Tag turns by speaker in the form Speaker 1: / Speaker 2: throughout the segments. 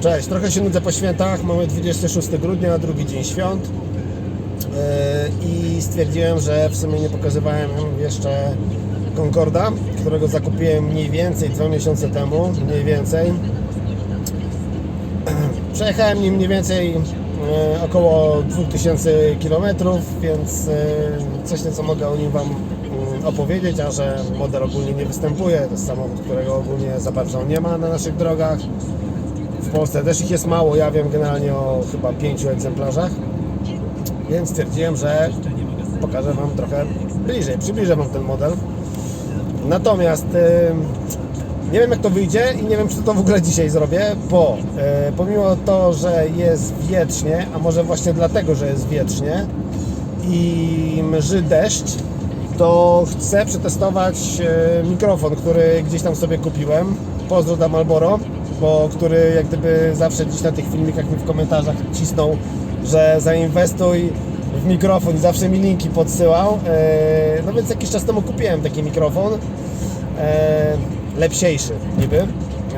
Speaker 1: Cześć, trochę się nudzę po świętach. Mamy 26 grudnia, drugi dzień świąt. Yy, I stwierdziłem, że w sumie nie pokazywałem jeszcze Concorda, którego zakupiłem mniej więcej dwa miesiące temu. Mniej więcej. Przejechałem nim mniej więcej e, około 2000 km, więc e, coś nieco mogę o nim Wam mm, opowiedzieć, a że model ogólnie nie występuje, to jest samochód, którego ogólnie za bardzo nie ma na naszych drogach. W Polsce. Też ich jest mało, ja wiem generalnie o chyba pięciu egzemplarzach, więc stwierdziłem, że pokażę Wam trochę bliżej, przybliżę Wam ten model. Natomiast nie wiem jak to wyjdzie i nie wiem czy to w ogóle dzisiaj zrobię, bo e, pomimo to, że jest wietrznie, a może właśnie dlatego, że jest wietrznie i mrzy deszcz, to chcę przetestować e, mikrofon, który gdzieś tam sobie kupiłem. Pozdro dla Malboro, bo który jak gdyby zawsze gdzieś na tych filmikach mi w komentarzach cisnął, że zainwestuj w mikrofon i zawsze mi linki podsyłał. E, no więc jakiś czas temu kupiłem taki mikrofon e, lepsiejszy niby.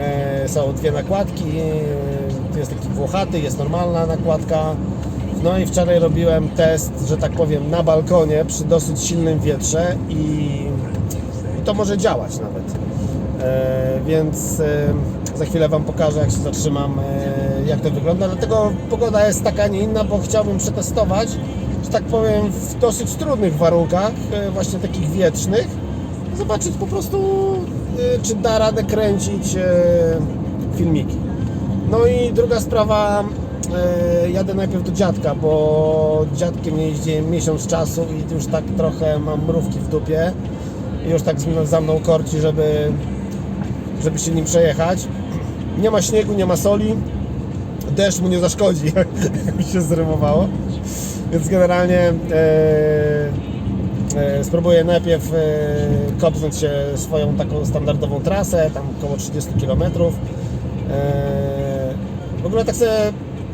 Speaker 1: E, są dwie nakładki, jest taki włochaty, jest normalna nakładka. No i wczoraj robiłem test, że tak powiem, na balkonie przy dosyć silnym wietrze i, i to może działać nawet. Więc za chwilę Wam pokażę, jak się zatrzymam, e, jak to wygląda. Dlatego pogoda jest taka, nie inna, bo chciałbym przetestować, że tak powiem, w dosyć trudnych warunkach, e, właśnie takich wietrznych, zobaczyć po prostu, y, czy da radę kręcić filmiki. No i druga sprawa, jadę najpierw do dziadka, bo dziadkiem nie jeździłem miesiąc czasu i już tak trochę mam mrówki w dupie i już tak za mną korci, żeby, żeby się nim przejechać. Nie ma śniegu, nie ma soli, deszcz mu nie zaszkodzi, jak mi się zrymowało. Więc generalnie e, E, Spróbuję najpierw e, kopnąć się swoją taką standardową trasę, tam około 30 km. W ogóle tak sobie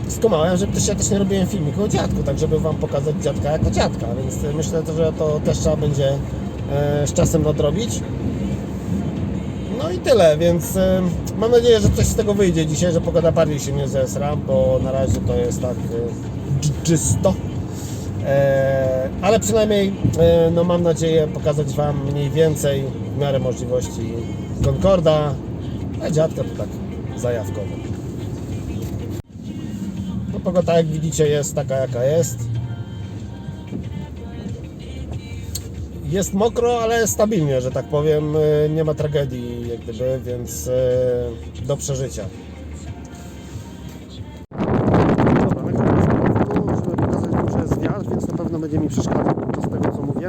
Speaker 1: skumałem, że też ja też nie robiłem filmiku o dziadku, tak żeby Wam pokazać dziadka jako dziadka, więc e, myślę, że to też trzeba będzie e, z czasem nadrobić. No i tyle, więc e, mam nadzieję, że coś z tego wyjdzie dzisiaj, że pogoda bardziej się nie zesra, bo na razie to jest tak dż- czysto. E, ale przynajmniej e, no mam nadzieję pokazać Wam mniej więcej w miarę możliwości Concorda, a dziadka to tak zajawkowo. No pogoda jak widzicie jest taka jaka jest. Jest mokro, ale stabilnie, że tak powiem. E, Nie ma tragedii jak gdyby, więc e, do przeżycia. Więc na pewno będzie mi przeszkadzał podczas tego, co mówię.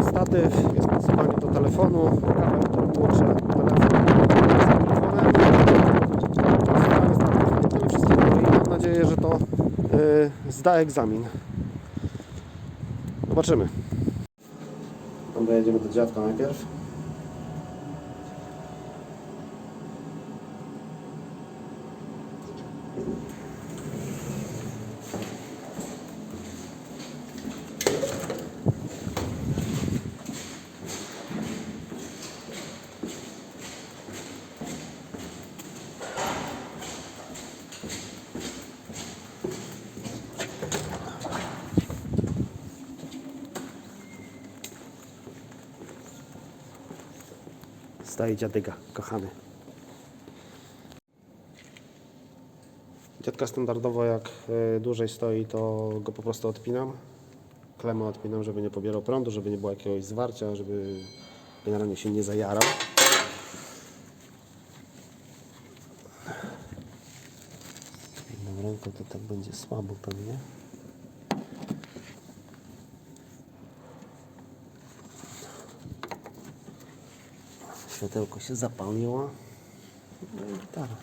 Speaker 1: I statyw, jest podsypanie do telefonu, kabel, który połączę telefon z no mam nadzieję, że to y, zda egzamin. Zobaczymy. Dobra, jedziemy do dziadka najpierw. Staje dziadyga, kochany. Dziadka standardowo jak y, dłużej stoi, to go po prostu odpinam. Klemę odpinam, żeby nie pobierał prądu, żeby nie było jakiegoś zwarcia, żeby generalnie się nie zajarał. Jedną ręką to tak będzie słabo pewnie. Światełko się zapaliło. No i gitara.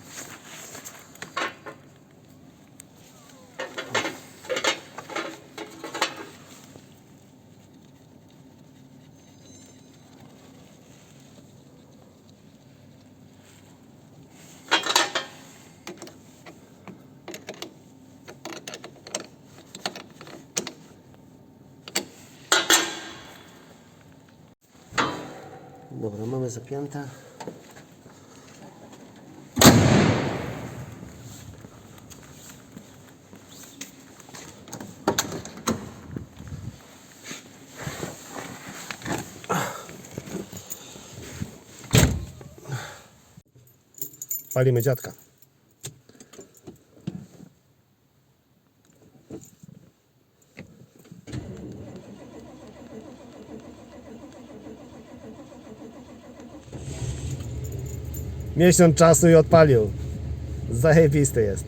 Speaker 1: Dobra, mamy zapięte. Palimy dziadka. Miesiąc czasu i odpalił. Zajebisty jest.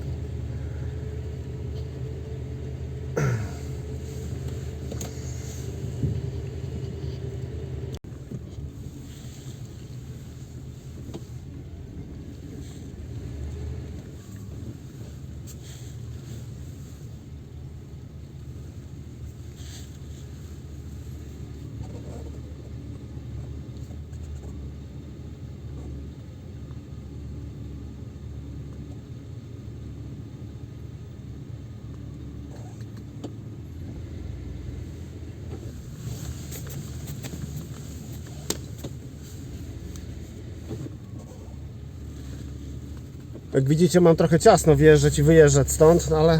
Speaker 1: Jak widzicie mam trochę ciasno wjeżdżać i wyjeżdżać stąd, no ale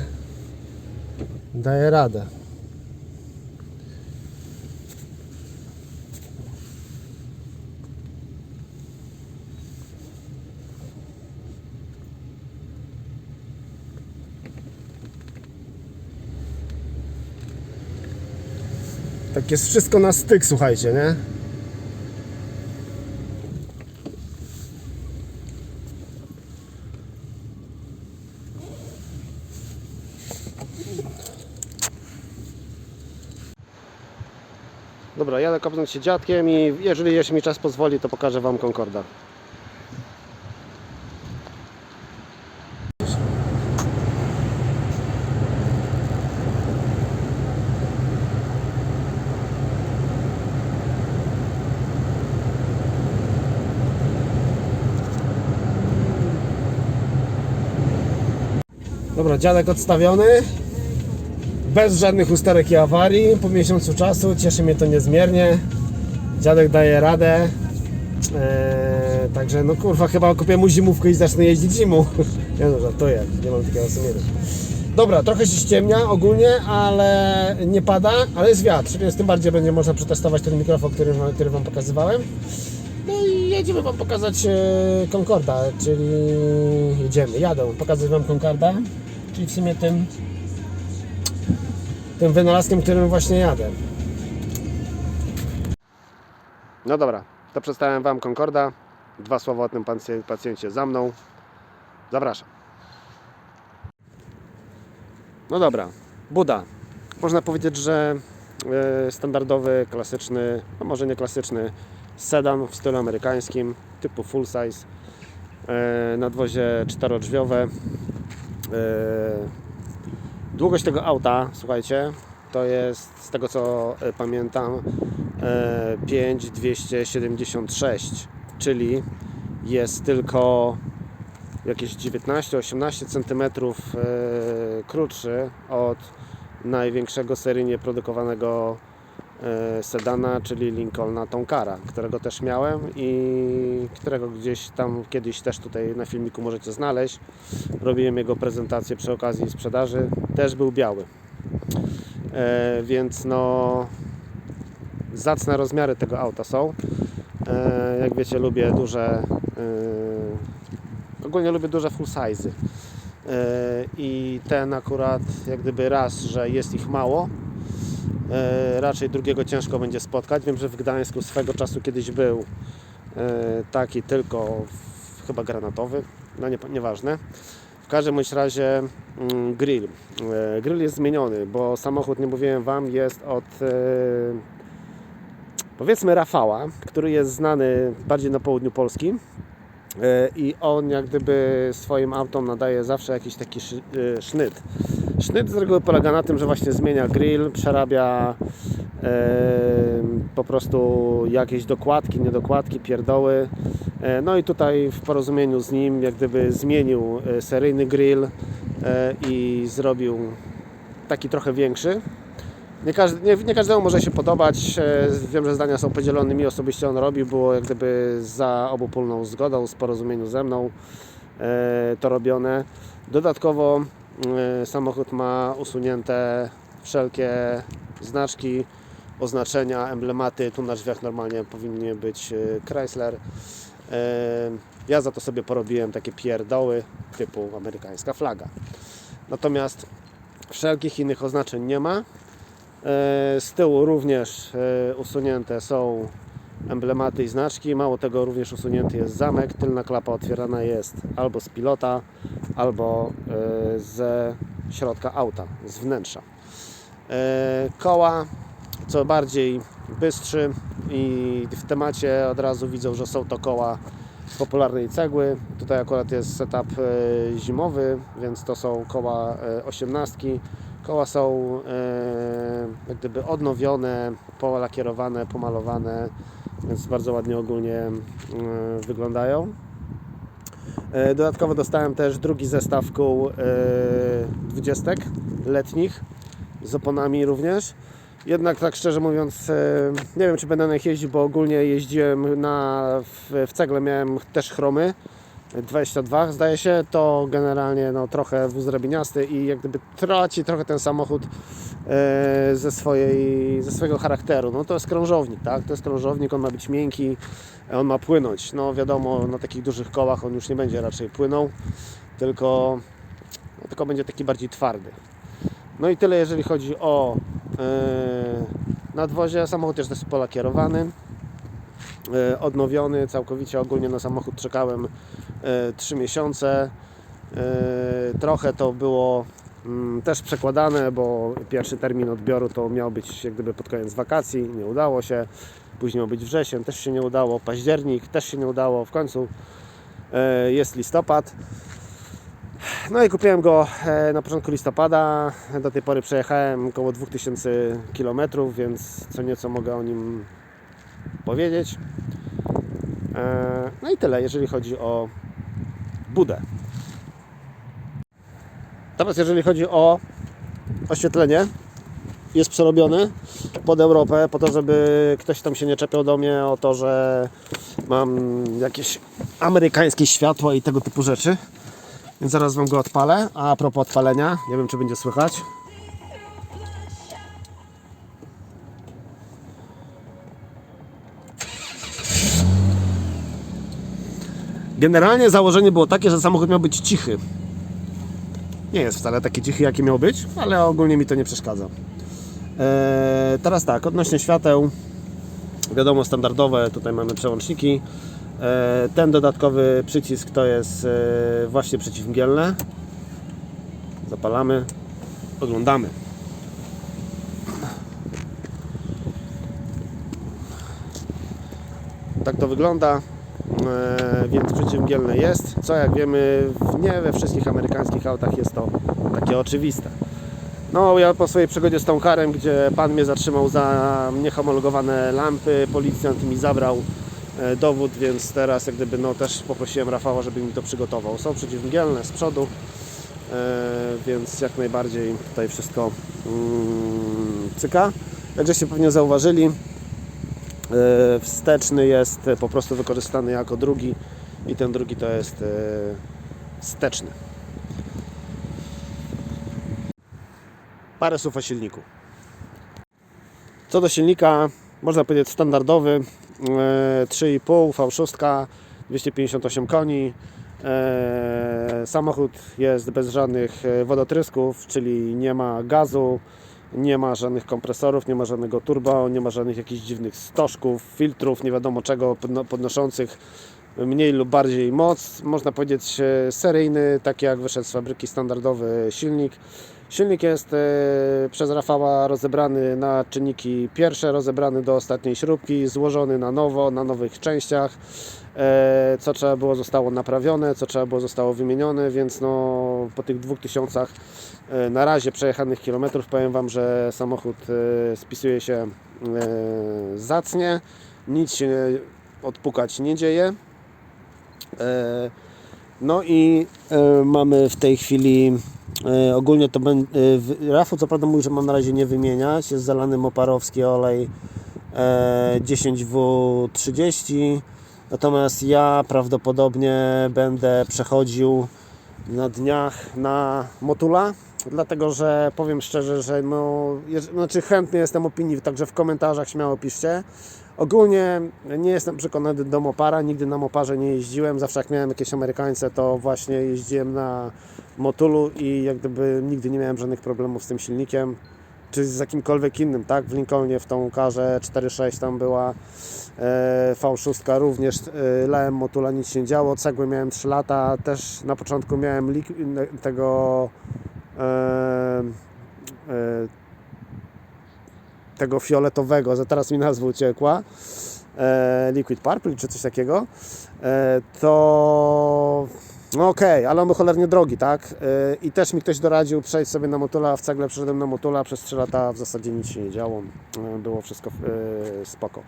Speaker 1: daję radę. Tak jest wszystko na styk, słuchajcie, nie? Dobra, jadę kopnąć się dziadkiem i jeżeli jeszcze mi czas pozwoli, to pokażę Wam Concorda. Dobra, dziadek odstawiony bez żadnych usterek i awarii po miesiącu czasu. Cieszy mnie to niezmiernie. Dziadek daje radę. Eee, także no kurwa, chyba kupię mu zimówkę i zacznę jeździć zimą. nie no, żartuję, nie mam takiego sumienia. Dobra, trochę się ściemnia ogólnie, ale nie pada, ale jest wiatr, więc tym bardziej będzie można przetestować ten mikrofon, który, który Wam pokazywałem. No i jedziemy Wam pokazać e, Concorda, czyli jedziemy, jadę pokazać Wam Concorda, czyli w sumie tym tym wynalazkiem, którym właśnie jadę. No dobra, to przedstawiam Wam Concorda. Dwa słowa o tym pacj- pacjencie za mną. Zapraszam. No dobra, Buda. Można powiedzieć, że e, standardowy, klasyczny, a może nie klasyczny sedan w stylu amerykańskim, typu full size. E, Nadwozie czterodrzwiowe. E, Długość tego auta, słuchajcie, to jest z tego co e, pamiętam e, 5276, czyli jest tylko jakieś 19-18 cm e, krótszy od największego seryjnie produkowanego e, sedana, czyli Lincolna Tonkara, którego też miałem i którego gdzieś tam kiedyś też tutaj na filmiku możecie znaleźć. Robiłem jego prezentację przy okazji sprzedaży. Też był biały. E, więc no zacne rozmiary tego auta są. E, jak wiecie, lubię duże e, ogólnie lubię duże full size. I ten akurat jak gdyby raz, że jest ich mało. E, raczej drugiego ciężko będzie spotkać. Wiem, że w Gdańsku swego czasu kiedyś był e, taki tylko chyba granatowy, no nie, nieważne. W każdym bądź razie mm, grill. E, grill jest zmieniony, bo samochód, nie mówiłem Wam, jest od powiedzmy Rafała, który jest znany bardziej na południu Polski. E, I on jak gdyby swoim autom nadaje zawsze jakiś taki e, sznyt. Sznyt z reguły polega na tym, że właśnie zmienia grill, przerabia po prostu jakieś dokładki, niedokładki, pierdoły. E, no i tutaj w porozumieniu z nim jak gdyby zmienił seryjny grill i zrobił taki trochę większy. Nie, każdy, nie, nie każdemu może się podobać. E, Wiem, że zdania są podzielone. Mi osobiście on robił, było jak gdyby za obopólną zgodą, z porozumieniu ze mną e, to robione. Dodatkowo e, samochód ma usunięte wszelkie znaczki, oznaczenia, emblematy. Tu na drzwiach normalnie powinien być Chrysler. Ja za to sobie porobiłem takie pierdoły typu amerykańska flaga. Natomiast wszelkich innych oznaczeń nie ma. E, Z tyłu również e, usunięte są emblematy i znaczki. Mało tego, również usunięty jest zamek. Tylna klapa otwierana jest albo z pilota, albo e, ze środka auta, z wnętrza. Koła co bardziej bystrzy i w temacie od razu widzą, że są to koła z popularnej cegły. Tutaj akurat jest setup zimowy, więc to są koła osiemnastki. Koła są e, jak gdyby odnowione, polakierowane, pomalowane, więc bardzo ładnie ogólnie e, wyglądają. E, Dodatkowo dostałem też drugi zestaw kół 20 letnich z oponami również. Jednak tak szczerze mówiąc, nie wiem czy będę na nich jeździł, bo ogólnie jeździłem na, w, w cegle, miałem też chromy 22 zdaje się, to generalnie no, trochę wóz drabiniasty i jak gdyby traci trochę ten samochód e, ze, swojej, ze swojego charakteru. No to jest krążownik, tak? To jest krążownik, on ma być miękki, on ma płynąć. No wiadomo, na takich dużych kołach on już nie będzie raczej płynął, tylko, no, tylko będzie taki bardziej twardy. No i tyle jeżeli chodzi o e, nadwozie. Samochód też jest polakierowany, e, odnowiony całkowicie. Ogólnie na samochód czekałem e, 3 miesiące. E, trochę to było mm, też przekładane, bo pierwszy termin odbioru to miał być jak gdyby pod koniec wakacji, nie udało się. Później miał być wrzesień, też się nie udało. Październik też się nie udało. W końcu e, jest listopad. No i kupiłem go e, na początku listopada. Do tej pory przejechałem około 2000 km, więc co nieco mogę o nim powiedzieć. E, No i tyle, jeżeli chodzi o budę. Teraz jeżeli chodzi o oświetlenie, jest przerobione pod Europę, po to, żeby ktoś tam się nie czepiał do mnie o to, że mam jakieś amerykańskie światło i tego typu rzeczy. Więc zaraz Wam go odpalę. A propos odpalenia, nie wiem czy będzie słychać. Generalnie założenie było takie, że samochód miał być cichy. Nie jest wcale taki cichy, jaki miał być, ale ogólnie mi to nie przeszkadza. Eee, teraz tak, odnośnie świateł, wiadomo, standardowe, tutaj mamy przełączniki. E, Ten dodatkowy przycisk to jest e, właśnie przeciwmgielne. Zapalamy, oglądamy. Tak to wygląda, E, więc przeciwmgielne jest. Co jak wiemy, nie we wszystkich amerykańskich autach jest to takie oczywiste. No, ja po swojej przygodzie z tą karem, gdzie pan mnie zatrzymał za niehomologowane lampy, policjant mi zabrał e, dowód, więc teraz jak gdyby no też poprosiłem Rafała, żeby mi to przygotował. Są przeciwmgielne z przodu, e, więc jak najbardziej tutaj wszystko mm, cyka. Jak żeście pewnie zauważyli, wsteczny jest po prostu wykorzystany jako drugi i ten drugi to jest e, wsteczny. Parę słów o silniku. Co do silnika, można powiedzieć standardowy, e, 3,5 V6, 258 koni. E, Samochód jest bez żadnych e, wodotrysków, czyli nie ma gazu, nie ma żadnych kompresorów, nie ma żadnego turbo, nie ma żadnych jakichś dziwnych stożków, filtrów, nie wiadomo czego podno- podnoszących mniej lub bardziej moc. Można powiedzieć e, seryjny, taki jak wyszedł z fabryki standardowy silnik. Silnik jest e, przez Rafała rozebrany na czynniki pierwsze, rozebrany do ostatniej śrubki, złożony na nowo, na nowych częściach. E, Co trzeba było zostało naprawione, co trzeba było zostało wymienione, więc no, po tych 2000 e, na razie przejechanych kilometrów powiem Wam, że samochód e, spisuje się zacnie, nic się odpukać nie dzieje.
Speaker 2: No i mamy w tej chwili ogólnie to będzie. Rafał co prawda mówi, że mam na razie nie wymieniać. Jest zalany moparowski olej e, 10W30. Natomiast ja prawdopodobnie będę przechodził na dniach na Motula. Dlatego, że powiem szczerze, że no, znaczy chętny jestem opinii, także w komentarzach śmiało piszcie. Ogólnie nie jestem przekonany do Mopara, nigdy na Moparze nie jeździłem, zawsze jak miałem jakieś Amerykańce, to właśnie jeździłem na Motulu i jak gdyby nigdy nie miałem żadnych problemów z tym silnikiem, czy z jakimkolwiek innym, tak? W Lincolnie w tą karze 4.6 tam była V6 również e, lałem Motula, nic się działo, cegły miałem 3 lata, też na początku miałem tego e, e, tego fioletowego, za teraz mi nazwa uciekła, e, Liquid Purple czy coś takiego, e, to no okej, ale on był cholernie drogi, tak? E, I też mi ktoś doradził przejść sobie na Motula, w cegle przeszedłem na Motula, przez 3 lata w zasadzie nic się nie działo, e, było wszystko e, spoko.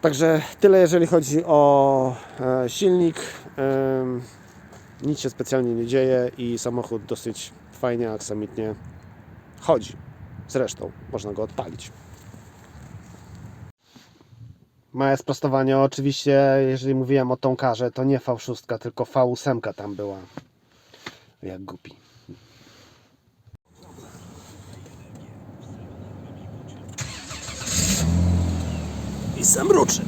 Speaker 2: Także tyle jeżeli chodzi o e, silnik. Nic się specjalnie nie dzieje i samochód dosyć fajnie, aksamitnie chodzi. Zresztą można go odpalić. Małe sprostowanie, oczywiście, jeżeli mówiłem o tą karze, to nie V6, tylko V8 tam była. Jak głupi. I sam ruczy.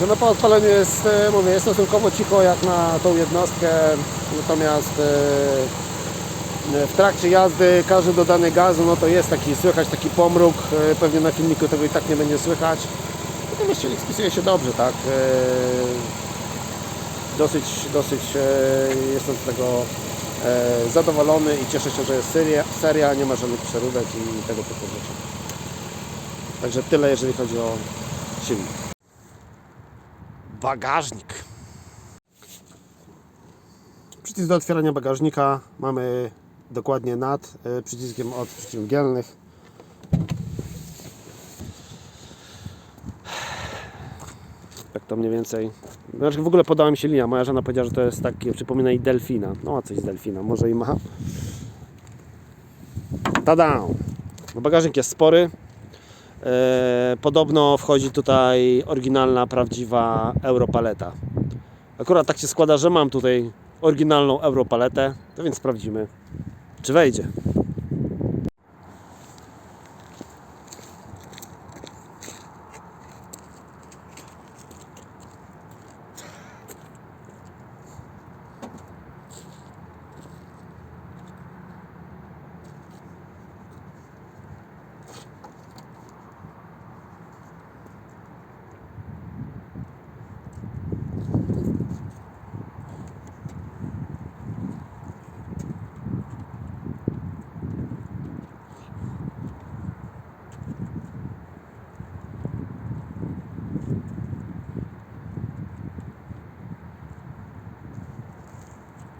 Speaker 2: Że no po odpaleniu jest, e, mówię, jest stosunkowo cicho jak na tą jednostkę, natomiast e, w trakcie jazdy każdy dodany gazu, no to jest taki, słychać taki pomruk, e, pewnie na filmiku tego i tak nie będzie słychać. Natomiast silnik spisuje się dobrze, tak. E, Dosyć, dosyć e, jestem z tego e, zadowolony i cieszę się, że jest seria, seria, nie ma żadnych przeróbek i tego typu rzeczy. Także tyle, jeżeli chodzi o silnik. Bagażnik. Przycisk do otwierania bagażnika mamy dokładnie nad y, przyciskiem od przeciwgielnych. Tak to mniej więcej. Znaczy w ogóle podała mi się linia. Moja żona powiedziała, że to jest takie, przypomina i delfina. No a coś z delfina, może i ma. Tada! No, Bagażnik jest spory. E, Podobno wchodzi tutaj oryginalna, prawdziwa Europaleta. Akurat tak się składa, że mam tutaj oryginalną Europaletę, to więc sprawdzimy, czy wejdzie.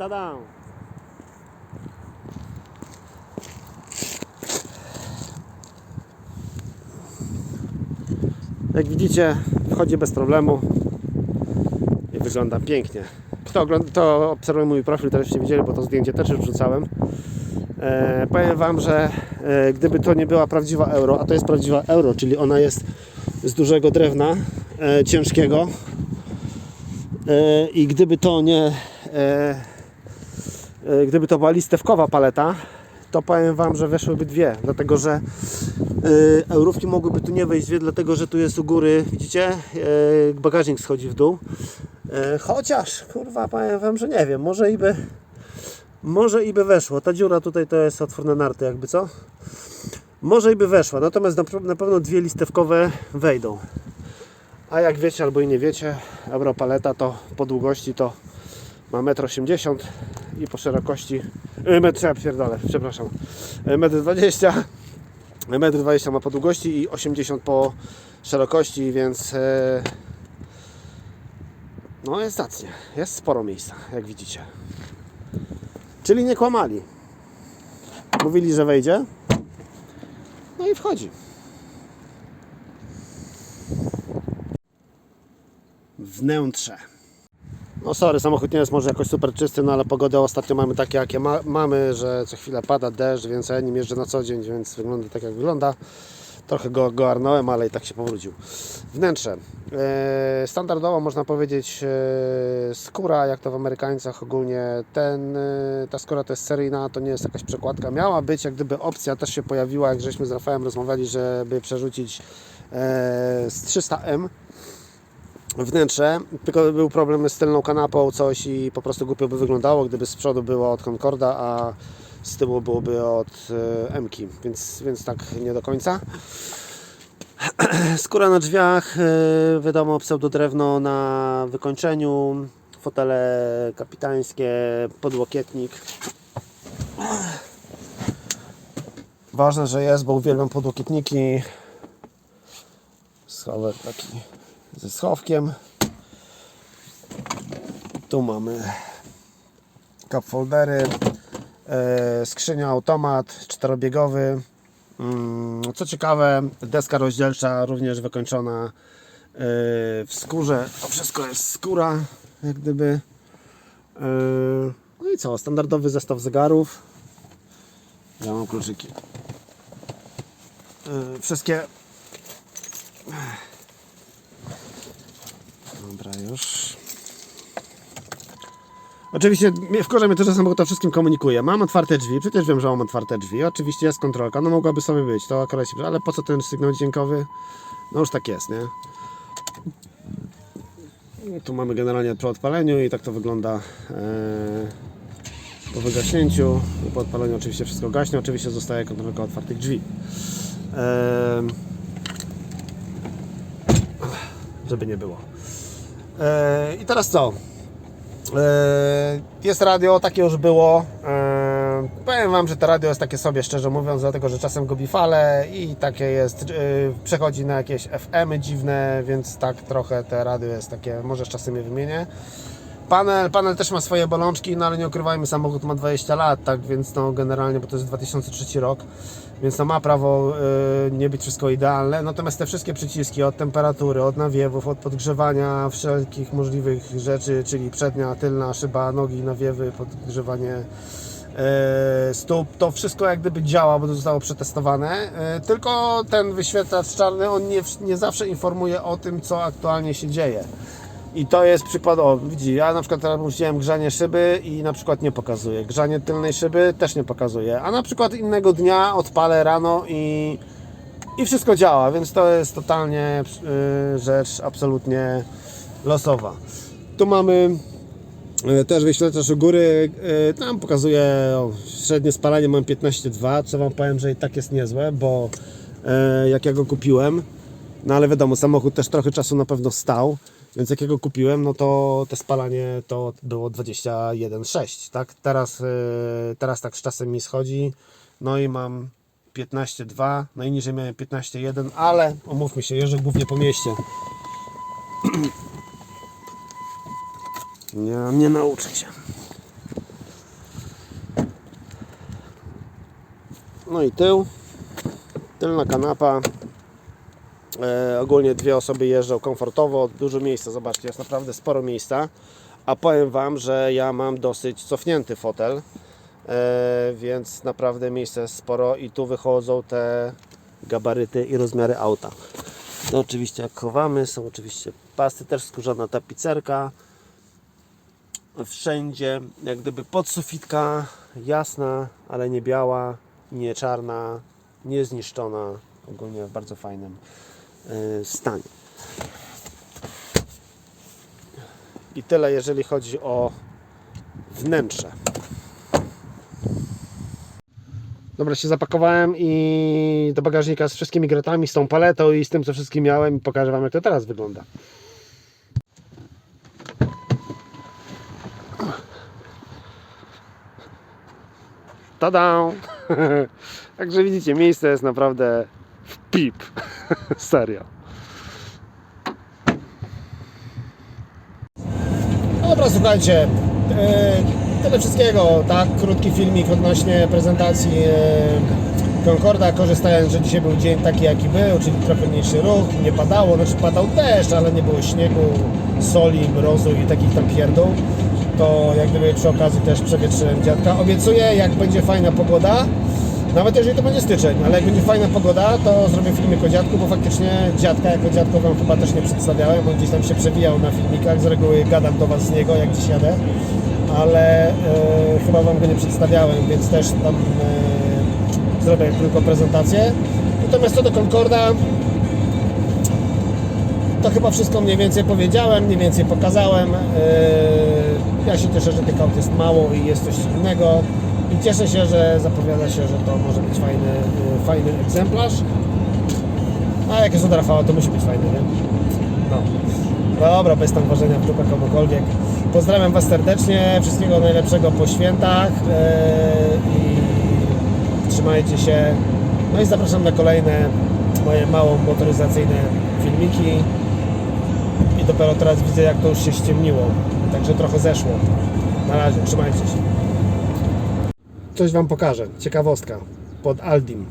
Speaker 2: Tada! Jak widzicie, wchodzi bez problemu i wygląda pięknie. Kto, ogląda, kto obserwuje mój profil, też się widzieli, bo to zdjęcie też już wrzucałem. E, powiem Wam, że e, gdyby to nie była prawdziwa euro, a to jest prawdziwa euro, czyli ona jest z dużego drewna, e, ciężkiego, e, i gdyby to nie e, e, gdyby to była listewkowa paleta, to powiem Wam, że weszłyby dwie, dlatego że eurówki mogłyby tu nie wejść dlatego że tu jest u góry, widzicie, e, bagażnik schodzi w dół. E, chociaż, kurwa, powiem Wam, że nie wiem, może i by, może i by weszło. Ta dziura tutaj to jest otwór na narty, jakby co? Może i by weszła, natomiast na, pewno dwie listewkowe wejdą. A jak wiecie albo i nie wiecie, Europaleta to po długości to ma 1,80 m i po szerokości metr, ja przepraszam, y, 1,20 m 1,20 m ma po długości i 80 po szerokości, więc e, no jest zacnie, jest sporo miejsca, jak widzicie. Czyli nie kłamali. Mówili, że wejdzie. No i wchodzi. Wnętrze. No sorry, samochód nie jest może jakoś super czysty, no ale pogodę ostatnio mamy takie jakie ma mamy, że co chwilę pada deszcz, więc ja nim jeżdżę na co dzień, więc wygląda tak jak wygląda. Trochę go ogarnąłem, ale i tak się powrócił. Wnętrze. E, standardowo można powiedzieć e, skóra, jak to w Amerykańcach ogólnie. Ten, e, ta skóra to jest seryjna, to nie jest jakaś przekładka. Miała być jak gdyby opcja, też się pojawiła, jak żeśmy z Rafałem rozmawiali, żeby przerzucić e, z 300M wnętrze, tylko był problem z tylną kanapą, coś i po prostu głupio by wyglądało, gdyby z przodu było od Concorda, a z tyłu byłoby od e, M-ki, więc, więc tak nie do końca. Skóra na drzwiach, e, wiadomo, pseudodrewno na wykończeniu, fotele kapitańskie, podłokietnik. Ważne, że jest, bo uwielbiam podłokietniki. Schowek taki ze schowkiem. Tu mamy cup foldery, e, skrzynia automat czterobiegowy. Mm, Co ciekawe, deska rozdzielcza również wykończona e, w skórze. To wszystko jest skóra, jak gdyby. E, No i co? Standardowy zestaw zegarów. Ja mam kluczyki. Wszystkie Dobra, już. Oczywiście wkurza mnie to, że to wszystkim komunikuje. Mam otwarte drzwi, przecież wiem, że mam otwarte drzwi. Oczywiście jest kontrolka, no mogłaby sobie być, to akurat się... Ale po co ten sygnał dźwiękowy? No już tak jest, nie? Tu mamy generalnie po odpaleniu i tak to wygląda e, po wygaśnięciu. I po odpaleniu oczywiście wszystko gaśnie, oczywiście zostaje kontrolka otwartych drzwi. E, żeby nie było. E, I teraz co? E, Jest radio, takie już było. E, Powiem Wam, że to radio jest takie sobie, szczerze mówiąc, dlatego że czasem gubi fale i takie jest, przechodzi na jakieś FM-y dziwne, więc tak trochę te radio jest takie, może czasem je wymienię. Panel, panel też ma swoje bolączki, no ale nie ukrywajmy, samochód ma 20 lat, tak więc no generalnie, bo to jest 2003 rok, więc no ma prawo y, nie być wszystko idealne, natomiast te wszystkie przyciski od temperatury, od nawiewów, od podgrzewania wszelkich możliwych rzeczy, czyli przednia, tylna szyba, nogi, nawiewy, podgrzewanie e, stóp, to wszystko jak gdyby działa, bo to zostało przetestowane, e, tylko ten wyświetlacz czarny, on nie, nie zawsze informuje o tym, co aktualnie się dzieje. I to jest przykład, o widzi, ja na przykład teraz puściłem grzanie szyby i na przykład nie pokazuje. Grzanie tylnej szyby też nie pokazuje. A na przykład innego dnia odpalę rano i, i wszystko działa, więc to jest totalnie y, rzecz absolutnie losowa. Tu mamy y, też wyświetlacz u góry, y, tam pokazuje o, średnie spalanie mam 15,2, co Wam powiem, że i tak jest niezłe, bo y, jak ja go kupiłem, no ale wiadomo, samochód też trochę czasu na pewno stał, więc jak ja go kupiłem, no to te spalanie to było 21,6, tak? Teraz, yy, teraz tak z czasem mi schodzi, no i mam 15,2, najniżej miałem 15,1, ale umówmy się, jeżdżę głównie po mieście. Nie, nie nauczę się. No i tył, tylna kanapa, E, ogólnie dwie osoby jeżdżą komfortowo, dużo miejsca, zobaczcie, jest naprawdę sporo miejsca. A powiem Wam, że ja mam dosyć cofnięty fotel, e, więc naprawdę miejsca jest sporo i tu wychodzą te gabaryty i rozmiary auta. No oczywiście jak chowamy, są oczywiście pasy, też skórzana tapicerka. Wszędzie jak gdyby podsufitka jasna, ale nie biała, nie czarna, nie zniszczona. Ogólnie w bardzo fajnym stanie. I tyle, jeżeli chodzi o wnętrze. Dobra, się zapakowałem i do bagażnika z wszystkimi gratami, z tą paletą i z tym, co wszystkim miałem i pokażę Wam, jak to teraz wygląda. Tada! Także widzicie, miejsce jest naprawdę w pip. Serio.
Speaker 1: Dobra, słuchajcie, e, tyle wszystkiego, tak? Krótki filmik odnośnie prezentacji e, Concorda, korzystając, że dzisiaj był dzień taki jaki był, czyli trochę mniejszy ruch, nie padało, znaczy padał deszcz, ale nie było śniegu, soli, mrozu i takich tam pierdół, to jak gdyby przy okazji też przewietrzyłem dziadka. Obiecuję, jak będzie fajna pogoda, nawet jeżeli to będzie styczeń, ale jak będzie fajna pogoda, to zrobię filmik o dziadku, bo faktycznie dziadka jako dziadko wam chyba też nie przedstawiałem, on gdzieś tam się przewijał na filmikach, z reguły gadam do was z niego, jak dziś jadę, ale e, chyba wam go nie przedstawiałem, więc też tam e, zrobię tylko prezentację. Natomiast co do Concorda, to chyba wszystko mniej więcej powiedziałem, mniej więcej pokazałem. Yy, Ja się cieszę, że tych aut jest mało i jest coś innego. I cieszę się, że zapowiada się, że to może być fajny, yy, fajny egzemplarz. A jak jest od Rafała, to musi być fajny, nie? No. Dobra, bez tam ważenia w dupę komukolwiek. Pozdrawiam Was serdecznie, wszystkiego najlepszego po świętach yy, i trzymajcie się. No i zapraszam na kolejne moje mało motoryzacyjne filmiki. I dopiero teraz widzę, jak to już się ściemniło. Także trochę zeszło. Na razie, trzymajcie się. Coś Wam pokażę. Ciekawostka. Pod Aldim.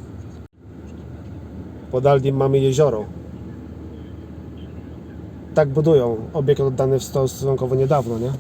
Speaker 1: Pod Aldim mamy jezioro. Tak budują. Obiekt oddany stosunkowo niedawno, nie?